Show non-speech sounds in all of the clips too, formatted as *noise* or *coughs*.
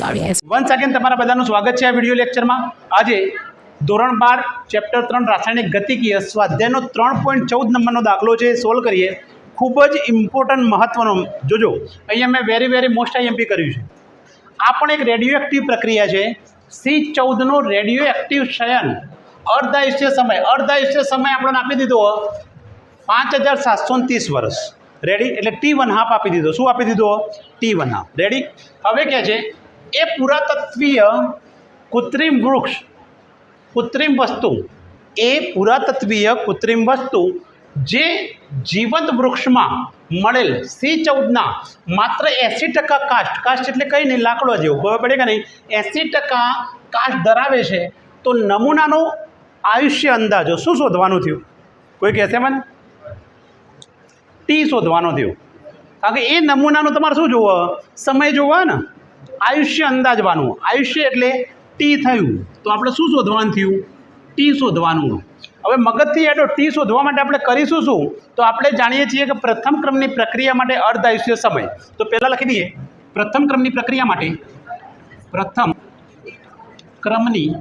Sorry, I one second તમારા બધાનું સ્વાગત છે આ વીડિયો લેક્ચરમાં. આજે ધોરણ બાર ચેપ્ટર ત્રણ રાસાયણિક ગતિકીય સ્વાધ્યાયનો ત્રણ પોઈન્ટ ચૌદ નંબરનો દાખલો છે સોલ્વ કરીએ. ખૂબ જ ઇમ્પોર્ટન્ટ મહત્ત્વનો જોજો અહીંયા મેં વેરી વેરી મોસ્ટ આઈએમપી કર્યું છે. આ પણ એક રેડિયો એક્ટિવ પ્રક્રિયા છે. સી ચૌદનો રેડિયો એક્ટિવ શયન અર્ધાયુષ્ય સમય. અર્ધાયુષ્ય સમય આપણને આપી દીધો પાંચ હજાર સાતસો ત્રીસ વર્ષ. રેડી એટલે ટી વન હાફ આપી દીધો. શું આપી દીધો ટી વન હાફ રેડી હવે કહે છે એ પુરાતત્વીય કૃત્રિમ વૃક્ષ, કૃત્રિમ વસ્તુ. એ પુરાતત્વીય કૃત્રિમ વસ્તુ જે જીવંત વૃક્ષમાં મળેલ સી ચૌદના માત્ર એંસી ટકા કાસ્ટ કાસ્ટ એટલે કંઈ નહીં, લાકડો જેવું. ખબર પડે કે નહીં? એંસી ટકા કાસ્ટ ધરાવે છે તો નમૂનાનો આયુષ્ય અંદાજો શું શોધવાનું થયું? કોઈ કહેશે મને? ટી શોધવાનો થયું. કારણ કે એ નમૂનાનું તમારે શું જોવો? સમય જોવો ને. આયુષ્ય અંદાજવાનું. આયુષ્ય એટલે ટી થયું. તો આપણે શું શોધવાનું થયું? ટી શોધવાનું. હવે મગજથી એટલો ટી શોધવા માટે આપણે કરીશું શું? તો આપણે જાણીએ છીએ કે પ્રથમ ક્રમની પ્રક્રિયા માટે અર્ધ આયુષ્ય સમય. તો પહેલાં લખી દઈએ. પ્રથમ ક્રમની પ્રક્રિયા માટે પ્રથમ ક્રમની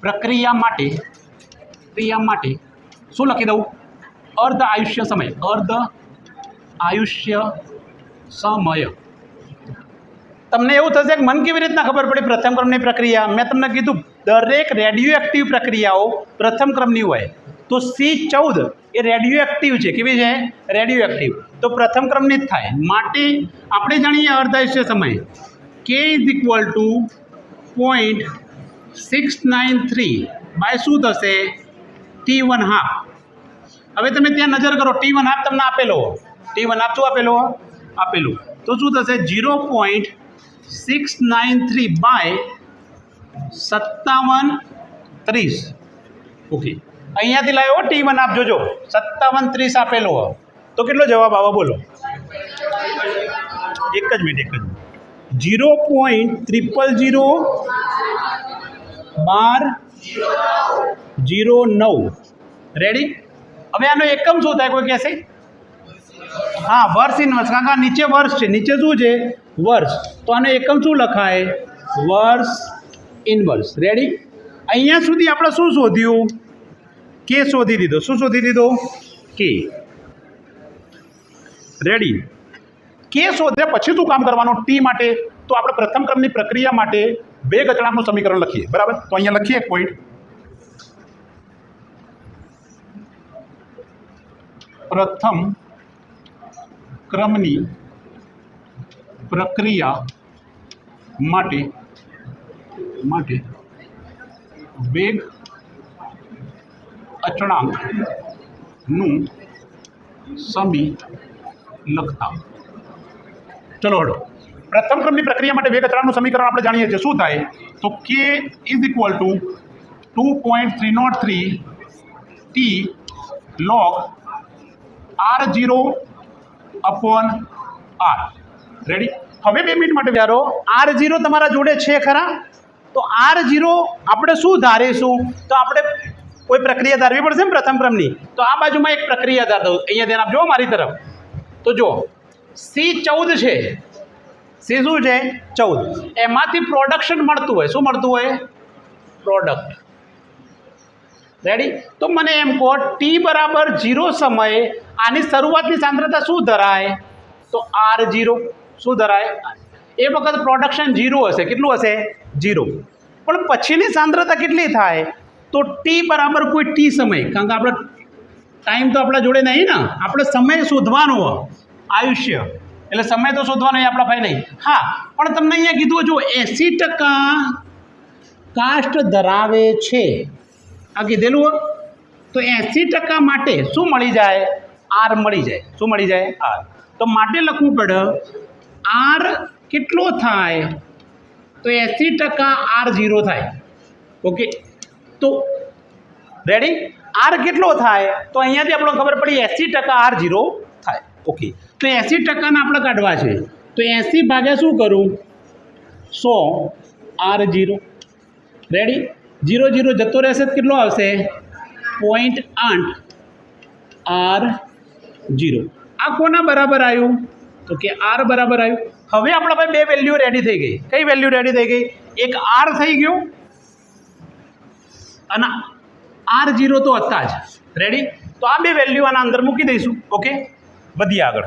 પ્રક્રિયા માટે ક્રિયા માટે શું લખી દઉં? અર્ધ આયુષ્ય સમય. અર્ધ આયુષ્ય સમય. તમને એવું થશે કે મને કેવી રીતના ખબર પડી? પ્રથમ ક્રમની પ્રક્રિયા. મેં તમને કીધું, દરેક રેડિયો એક્ટિવ પ્રક્રિયાઓ પ્રથમ ક્રમની હોય. તો સી ચૌદ એ રેડિયો એક્ટિવ છે. કેવી છે? રેડિયો એક્ટિવ તો પ્રથમ ક્રમની જ થાય. માટે આપણે જાણીએ અર્ધ આયુષ્ય સમય. K is equal to point six nine three by શું થશે? ટી વન હાફ હવે તમે ત્યાં નજર કરો. ટી વન હાફ તમને આપેલો. ટી વન હાફ શું આપેલો? આપેલું. તો શું થશે? Zero point six nine three by સત્તાવન ત્રીસ ઓકે અહીંયાથી લાવ્યો ટી વન આપ જોજો. સત્તાવન ત્રીસ આપેલો તો કેટલો જવાબ આવો, બોલો. એક જ મિનિટ, એક જ જીરો પોઈન્ટ ત્રિપલ જીરો બાર જીરો નવ. રેડી હવે આનો એકમ શું થાય, કોઈ કહેશે? હા, વર્ષ ઇનવર્સ કારણ કે આ નીચે વર્ષ છે. નીચે શું છે? વર્ષ. તો આનો એકમ શું લખાય? વર્ષ ઇનવર્સ રેડી અહીંયા સુધી આપણે શું શોધ્યું? કે શોધી દીધો. શું શોધી દીધો? કે રેડી કે શોધ્યા પછી શું કામ કરવાનું? ટી માટે. તો આપણે પ્રથમ ક્રમની પ્રક્રિયા માટે બે અચળાંકનું સમીકરણ લખીએ. બરાબર? તો અહીંયા લખીએ પોઈન્ટ પ્રથમ ક્રમની પ્રક્રિયા માટે માટે વેગ અચળાંકનું સમી લખતા ચલો હડો પ્રથમ ક્રમની પ્રક્રિયા માટે વેગ અચળાંકનું સમીકરણ આપણે જાણીએ છીએ. શું થાય? તો k is equal to two point three naught three t log r zero upon r ready હવે બે મિનિટ માટે વિચારો આર જીરો તમારા જોડે છે ખરા? તો આર જીરો આપણે શું ધારીશું? તો આપણે કોઈ પ્રક્રિયા ધારવી પડશે ને પ્રથમ ક્રમની? તો આ બાજુમાં એક પ્રક્રિયા ધાર. દઉં અહીંયા ધ્યાન આપજો મારી તરફ. તો જો સી ચૌદ છે. સી શું છે? ચૌદ. એમાંથી પ્રોડક્શન મળતું હોય. શું મળતું હોય? પ્રોડક્ટ રેડી તો મને એમ કહો ટી બરાબર જીરો સમયે આની શરૂઆતની સાંદ્રતા શું ધરાય તો આર જીરો શું ધરાય? એ વખત પ્રોડક્શન જીરો હશે. કેટલું હશે? જીરો. પણ પછીની સાંદ્રતા કેટલી થાય? તો ટી બરાબર કોઈ ટી સમય. કારણ કે આપણે ટાઈમ તો આપણા જોડે નહીં ને. આપણે સમય શોધવાનો આયુષ્ય. એટલે સમય તો શોધવાનો આપણા ભાઈ નહીં. હા, પણ તમને અહીંયા કીધું જો એંસી ટકા કાસ્ટ ધરાવે છે. આ કીધેલું? તો એંસી ટકા માટે શું મળી જાય? આર મળી જાય. શું મળી જાય? આર તો માટે લખવું પડે આર કેટલો થાય? તો એંસી ટકા આર ઝીરો થાય. ઓકે. તો રેડી આર કેટલો થાય? તો અહીંયાથી આપણને ખબર પડી એંસી ટકા આર ઝીરો થાય. ઓકે. તો એંસી ટકાના આપણે કાઢવા છે. તો એંસી ભાગ્યા શું કરું? સો r zero. Ready zero zero જતો રહેશે કેટલો આવશે? પોઈન્ટ આઠ. આર જીરો આ કોના બરાબર આવ્યું? તો કે આર બરાબર આવ્યું. હવે આપણા પાસે બે વેલ્યુ રેડી થઈ ગઈ. કઈ વેલ્યુ રેડી થઈ ગઈ? એક આર થઈ ગયું અને આર જીરો તો હતા જ. રેડી તો આ બે વેલ્યુ આના અંદર મૂકી દઈશું. ઓકે વધીએ આગળ.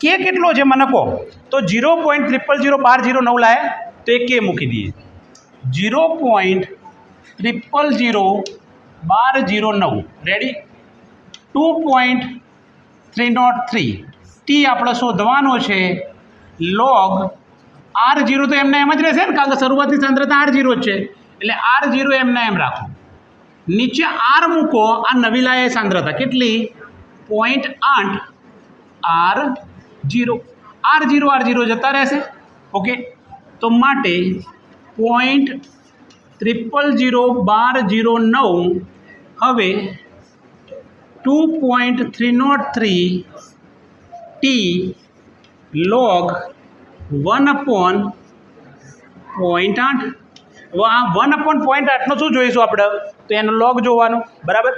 કે કેટલો છે મને કહો? તો જીરો પોઈન્ટ ત્રિપલ જીરો બાર ઝીરો નવ લાય. તો એ કે મૂકી દઈએ. જીરો પોઈન્ટ ત્રિપલ જીરો બાર જીરો નવ. Ready two point three naught three t આપણે શોધવાનો છે. લોગ આર જીરો તો એમને એમ જ રહેશે ને, કારણ કે શરૂઆતની સાંદ્રતા આર જીરો જ છે. એટલે આર જીરો એમને એમ રાખો. નીચે આર મૂકો, આ નવી લાયે સાંદ્રતા. કેટલી? પોઈન્ટ આઠ r zero r zero r zero જતા રહેશે. ઓકે? તો માટે પોઈન્ટ ત્રિપલ જીરો બાર જીરો નવ. હવે two point three naught three t log one upon point આઠ આ વન અપોન પોઈન્ટ આઠનો શું જોઈશું આપણે? તો એનો લોગ જોવાનો, બરાબર?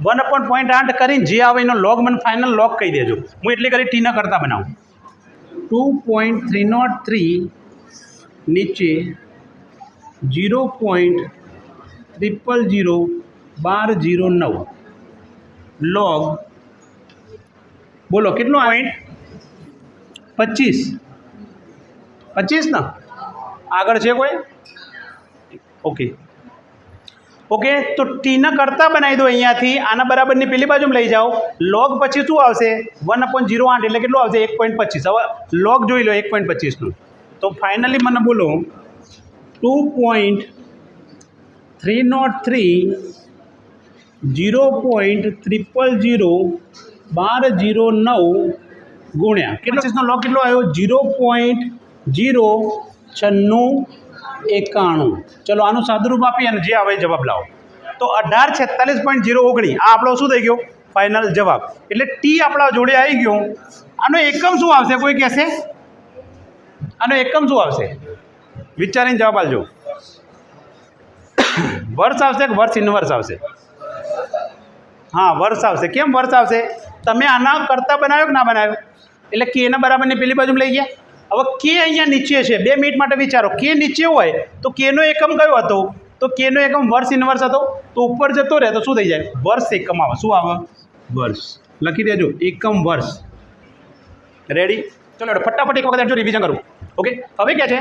વન અપોન પોઈન્ટ આઠ કરીને જે આવે એનો લોગ મને ફાઇનલ લોગ કહી દેજો. હું એટલી કરી ટીના કરતા બનાવું. Two point three naught three નીચે જીરો પોઈન્ટ ત્રિપલ જીરો બાર જીરો નવ. લોગ બોલો, કેટલો પોઈન્ટ પચીસ. પચીસ ને? આગળ છે કોઈ? ઓકે. ઓકે, તો ટીના કરતા બનાવી દો અહીંયાથી. આના બરાબરની પેલી બાજુ લઈ જાઓ. લોગ પછી શું આવશે? વન અપોન જીરો આઠ, એટલે કેટલું આવશે? એક પોઈન્ટ પચીસ. હવે લોગ જોઈ લો, એક પોઈન્ટ પચીસનું. તો ફાઇનલી મને બોલો two point three naught three zero point triple zero બાર જીરો નવ ગુણ્યા. કેટલો? લો કેટલો આવ્યો? જીરો પોઈન્ટ જીરો છન્નું એકાણું. ચલો આનું સાદુરૂપ આપી અને જે આવે જવાબ લાવો. તો અઢાર છેતાલીસ પોઈન્ટ જીરો ઓગણી. આ આપણો શું થઈ ગયો? ફાઇનલ જવાબ. એટલે ટી આપણા જોડે આવી ગયો. આનો એકમ શું આવશે? કોઈ કહેશે? આનો એકમ શું આવશે? વિચારીને જવાબ આપજો. *coughs* વર્ષ આવશે કે વર્ષ ઇનવર્સ આવશે? હા વર્ષ આવશે. કેમ વર્ષ આવશે? તમે આના કરતા બનાવ્યો કે ના બનાવ્યો? એટલે કે એના બરાબરની પેલી બાજુ લઈ ગયા? હવે કે અહીંયા નીચે છે? બે મિનિટ માટે વિચારો. કે નીચે હોય તો કેનો એકમ કયો હતો? તો કેનો એકમ વર્ષ ઇનવર્સ હતો? તો ઉપર જતો રહે તો શું થઈ જાય? વર્ષ એકમ આવે. શું આવે? વર્ષ. લખી દેજો. એકમ વર્ષ. રેડી ચલો ફટાફટ એક વખત જો રિવિઝન કરું. ઓકે હવે કે છે?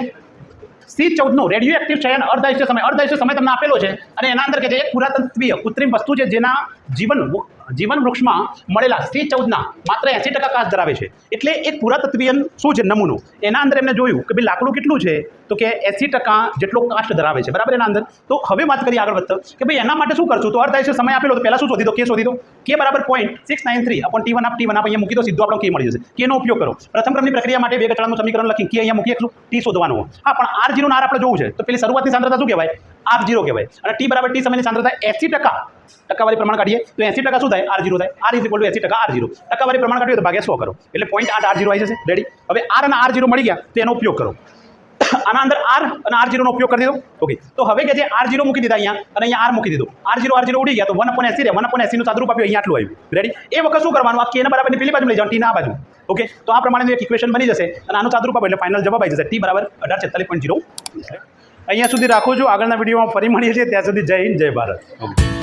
સી ચૌદનો. રેડિયો એક્ટિવ ચયન અર્ધાયુષ્ય સમય. અર્ધાયુષ્ય સમય તમને આપેલો છે. અને એના અંદર કે છે, એક પુરાતત્વીય કૃત્રિમ વસ્તુ છે જેના જીવન જીવન વૃક્ષમાં મળેલા સી ચૌદના માત્ર એંસી ટકા કાચ ધરાવે છે. એટલે એક પુરાતત્વીય શું છે નમૂનો? એના અંદર એમને જોયું કે ભાઈ લાકડું કેટલું છે? તો કે એંસી ટકા જેટલો કાસ્ટ ધરાવે છે. બરાબર એના અંદર? તો હવે વાત કરીએ આગળ વધતા. કે ભાઈ એના માટે શું કરશું? તો અર્ધાયુષ્ય સમય આપેલો તો પહેલાં શું શોધી દો કે શોધી દો કે બરાબર point six nine three upon t one આપ ટી વન અહીંયા મૂકી દો, સીધો આપણો કે મળી જશે. કેનો ઉપયોગ કરો. પ્રથમ ક્રમની પ્રક્રિયા માટે બે ગચળાનું સમીકરણ લખી કે અહીંયા મૂકી એકલું. ટી શોધવાનું. હા, પણ આર જીરો આર આપણે જોવું છે. તો પેલી શરૂઆતની સાંદ્રતા શું કહેવાય? આર જીરો કહેવાય. અને ટી બરાબર ટી સમયની સાંદ્રતા એસી ટકા. ટકાવારી પ્રમાણ કાઢીએ તો એસી ટકા શું થાય? આર જીરો થાય. આર ઇઝ ઇક્વલ ટુ એસી ટકા આર જીરો. ટકાવારી પ્રમાણ કાઢીએ તો ભાગ્યા સો કરો. એટલે પોઈન્ટ આઠ આર જીરો આવી જશે. રેડી હવે આર અને આર જીરો મળી ગયા તો એનો ઉપયોગ કરો. આના અંદર આર અને આર જીરોનો ઉપયોગ કરી દીધો. ઓકે તો હવે કે જે આર જીરો મૂકી દીધા અહીંયા અને અહીંયા આર મૂકી દીધો. આર જીરો આર જીરો ઉડી ગયા તો વન અપોન એસી રે વન અપોન એસીનું સાદરૂપ આપ્યું. અહીંયા આટલું આવ્યું. રેડી એ વખત શું કરવાનું? આ કેના બરાબરની પેલી બાજુ લઈ જવાનું ટીના આ બાજુ. ઓકે તો આ પ્રમાણેનું એક ઇક્વેશન બની જશે અને આનું સાદરૂપ આપો. એટલે ફાઇનલ જવાબ આવી જશે. ટી બરાબર અઢાર છેતાલીસ પોઈન્ટ જીરો અહીંયા સુધી રાખું છું. આગળના વિડીયોમાં ફરી મળીએ છીએ. ત્યાં સુધી જય હિન્દ, જય ભારત. ઓકે.